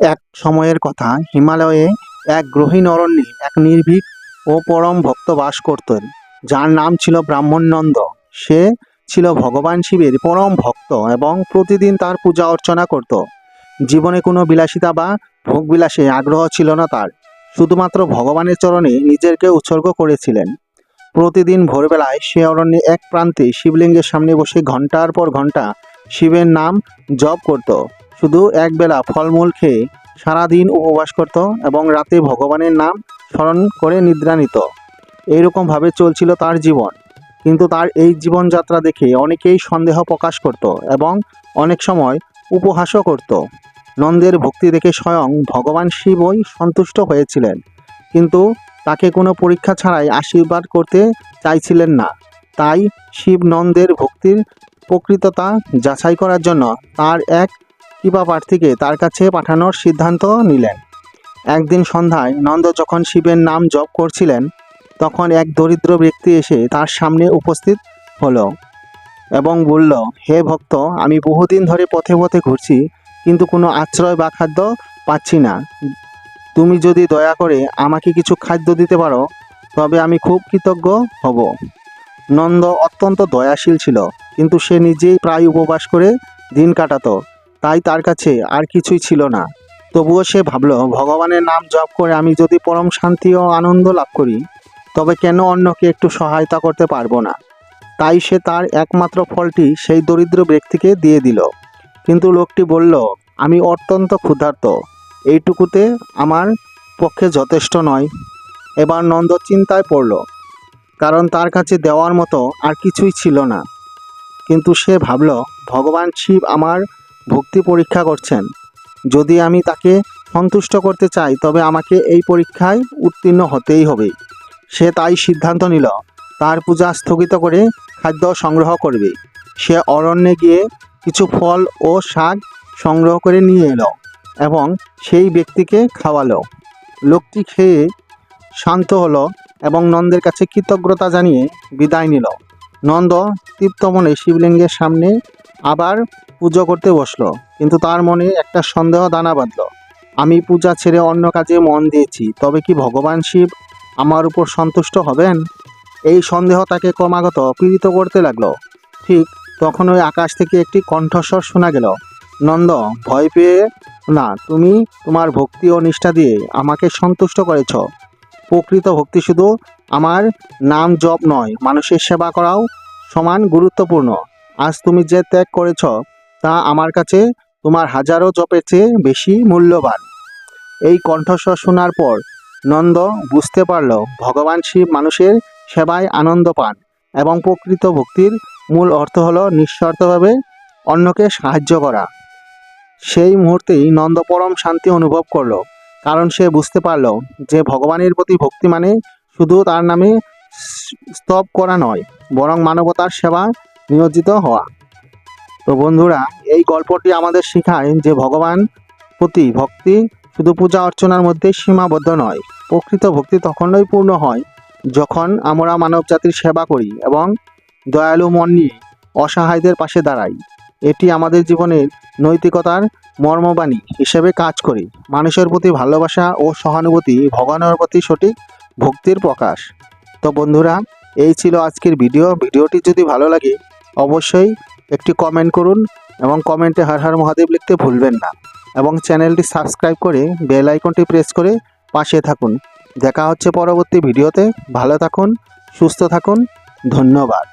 এক সময়ের কথা, হিমালয়ে এক গ্রহীণ অরণ্যে এক নির্ভীক ও পরম ভক্ত বাস করতেন। যার নাম ছিল ব্রাহ্মণনন্দ। সে ছিল ভগবান শিবের পরম ভক্ত এবং প্রতিদিন তার পূজা অর্চনা করত। জীবনে কোনো বিলাসিতা বা ভোগবিলাসে আগ্রহ ছিল না তার। শুধুমাত্র ভগবানের চরণে নিজেকে উৎসর্গ করেছিলেন। প্রতিদিন ভোরবেলায় সে অরণ্যে এক প্রান্তে শিবলিঙ্গের সামনে বসে ঘণ্টার পর ঘণ্টা শিবের নাম জপ করত। শুধু একবেলা ফলমূল খেয়ে সারাদিন উপবাস করত এবং রাতে ভগবানের নাম স্মরণ করে নিদ্রা নিত। এইরকমভাবে চলছিল তার জীবন। কিন্তু তার এই জীবনযাত্রা দেখে অনেকেই সন্দেহ প্রকাশ করত এবং অনেক সময় উপহাসও করত। নন্দের ভক্তি দেখে স্বয়ং ভগবান শিবই সন্তুষ্ট হয়েছিলেন। কিন্তু তাকে কোনো পরীক্ষা ছাড়াই আশীর্বাদ করতে চাইছিলেন না। তাই শিব নন্দের ভক্তির প্রকৃততা যাচাই করার জন্য তার এক কৃপা প্রার্থীকে তার কাছে পাঠানোর সিদ্ধান্ত নিলেন। একদিন সন্ধ্যায় নন্দ যখন শিবের নাম জপ করছিলেন, তখন এক দরিদ্র ব্যক্তি এসে তার সামনে উপস্থিত হলো এবং বলল, হে ভক্ত, আমি বহুদিন ধরে পথে পথে ঘুরছি, কিন্তু কোনো আশ্রয় বা খাদ্য পাচ্ছি না। তুমি যদি দয়া করে আমাকে কিছু খাদ্য দিতে পারো, তবে আমি খুব কৃতজ্ঞ হব। নন্দ অত্যন্ত দয়াশীল ছিল, কিন্তু সে নিজেই প্রায় উপবাস করে দিন কাটাতো। তাই তার কাছে আর কিছুই ছিল না। তবুও সে ভাবল, ভগবানের নাম জপ করে আমি যদি পরম শান্তি ও আনন্দ লাভ করি, তবে কেন অন্যকে একটু সহায়তা করতে পারব না? তাই সে তার একমাত্র ফলটি সেই দরিদ্র ব্যক্তিকে দিয়ে দিল। কিন্তু লোকটি বলল, আমি অত্যন্ত ক্ষুধার্ত। এইটুকুতে আমার পক্ষে যথেষ্ট নয়। এবার নন্দ চিন্তায় পড়ল, কারণ তার কাছে দেওয়ার মতো আর কিছুই ছিল না। কিন্তু সে ভাবল, ভগবান শিব আমার ভক্তি পরীক্ষা করছেন। যদি আমি তাকে সন্তুষ্ট করতে চাই, তবে আমাকে এই পরীক্ষায় উত্তীর্ণ হতেই হবে। সে তাই সিদ্ধান্ত নিল। তার পূজা স্থগিত করে খাদ্য সংগ্রহ করবে। সে অরণ্যে গিয়ে কিছু ফল ও শাক সংগ্রহ করে নিয়ে এলো এবং সেই ব্যক্তিকে খাওয়ালো। লোকটি খেয়ে শান্ত হলো এবং নন্দের কাছে কৃতজ্ঞতা জানিয়ে বিদায় নিল। নন্দ তৃপ্ত মনে শিবলিঙ্গের সামনে আবার পুজো করতে বসল, কিন্তু তার মনে একটা সন্দেহ দানা বাঁধল। আমি পূজা ছেড়ে অন্য কাজে মন দিয়েছি, তবে কি ভগবান শিব আমার উপর সন্তুষ্ট হবেন? এই সন্দেহ তাকে ক্রমাগত পীড়িত করতে লাগল। ঠিক তখন ওই আকাশ থেকে একটি কণ্ঠস্বর শোনা গেল, নন্দ, ভয় পেয়ে না, তুমি তোমার ভক্তি ও নিষ্ঠা দিয়ে আমাকে সন্তুষ্ট করেছ। প্রকৃত ভক্তি শুধু আমার নাম জপ নয়, মানুষের সেবা করাও সমান গুরুত্বপূর্ণ। আজ তুমি যে ত্যাগ করেছ তা আমার কাছে তোমার হাজারো জপের চেয়ে বেশি মূল্যবান। এই কণ্ঠস্বর শোনার পর নন্দ বুঝতে পারল ভগবান শিব মানুষের সেবায় আনন্দ পান এবং প্রকৃত ভক্তির মূল অর্থ হলো নিঃস্বার্থভাবে অন্যকে সাহায্য করা। সেই মুহূর্তেই নন্দ পরম শান্তি অনুভব করল, কারণ সে বুঝতে পারল যে ভগবানের প্রতি ভক্তি মানে শুধু তার নামে স্তব করা নয়, বরং মানবতার সেবা নিয়োজিত হওয়া। তো বন্ধুরা, এই গল্পটি আমাদের শেখায় যে ভগবান প্রতি ভক্তি শুধু পূজা অর্চনার মধ্যে সীমাবদ্ধ নয়, প্রকৃত ভক্তি তখনই পূর্ণ হয় যখন আমরা মানব জাতির সেবা করি এবং দয়ালু মন নিয়ে অসহায়দের পাশে দাঁড়াই। এটি আমাদের জীবনের নৈতিকতার মর্মবাণী হিসেবে কাজ করি। মানুষের প্রতি ভালোবাসা ও সহানুভূতি ভগবানের প্রতি সঠিক ভক্তির প্রকাশ। তো বন্ধুরা, এই ছিল আজকের ভিডিও। ভিডিওটি যদি ভালো লাগে, অবশ্যই একটি কমেন্ট করুন এবং কমেন্টে হার হার মহাদেব লিখতে ভুলবেন না। এবং চ্যানেলটি সাবস্ক্রাইব করে বেল আইকনটি প্রেস করে পাশে থাকুন। দেখা হচ্ছে পরবর্তী ভিডিওতে ভালো থাকুন, সুস্থ থাকুন। ধন্যবাদ।